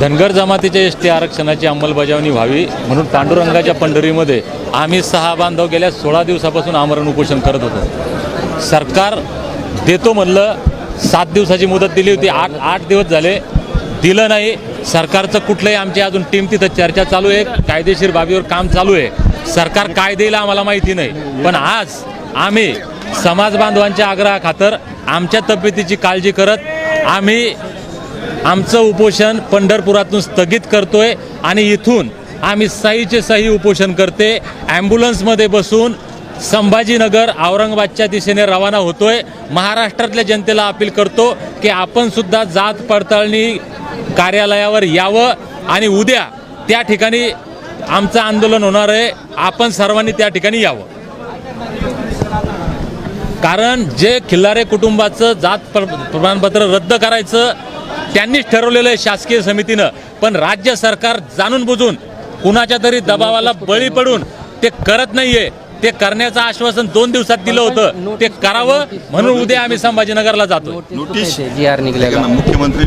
धनगर जमातीच्या S T आरक्षणाची अंमलबजावणी व्हावी म्हणून पांडुरंगाच्या पंढरीमध्ये आम्ही सहा बांधव गेल्या सोळा दिवसापासून आमरण उपोषण करत होतो. सरकार देतो म्हणलं सात दिवसाची मुदत दिली होती आठ आठ दिवस झाले. दिलं नाही. सरकारचं कुठलंही आमची अजून टीम तिथं चर्चा चालू आहे. कायदेशीर बाबीवर काम चालू आहे. सरकार काय देईल आम्हाला माहिती नाही. पण आज आम्ही समाज बांधवांच्या आग्रहाखातर आमच्या तब्येतीची काळजी करत आम्ही आमचं उपोषण पंढरपुरातून स्थगित करतोय आणि इथून आम्ही सहीचे सही उपोषण करते. ॲम्ब्युलन्समध्ये बसून संभाजीनगर औरंगाबादच्या दिशेने रवाना होतोय. महाराष्ट्रातल्या जनतेला अपील करतो की आपण सुद्धा जात पडताळणी कार्यालयावर यावं आणि उद्या त्या ठिकाणी आमचं आंदोलन होणार आहे. आपण सर्वांनी त्या ठिकाणी यावं. कारण जे खिल्लारे कुटुंबाचं जात प्र- प्रमाणपत्र रद्द करायचं त्यांनीच ठरवलेलं आहे शासकीय समितीनं. पण राज्य सरकार जाणून बुजून कुणाच्या तरी दबावाला बळी पडून ते करत नाहीये. ते करण्याचं आश्वासन दोन दिवसात दिलं होतं. ते करावं म्हणून उद्या आम्ही संभाजीनगरला जातो नोटिस जी आर निघालेगा मुख्यमंत्री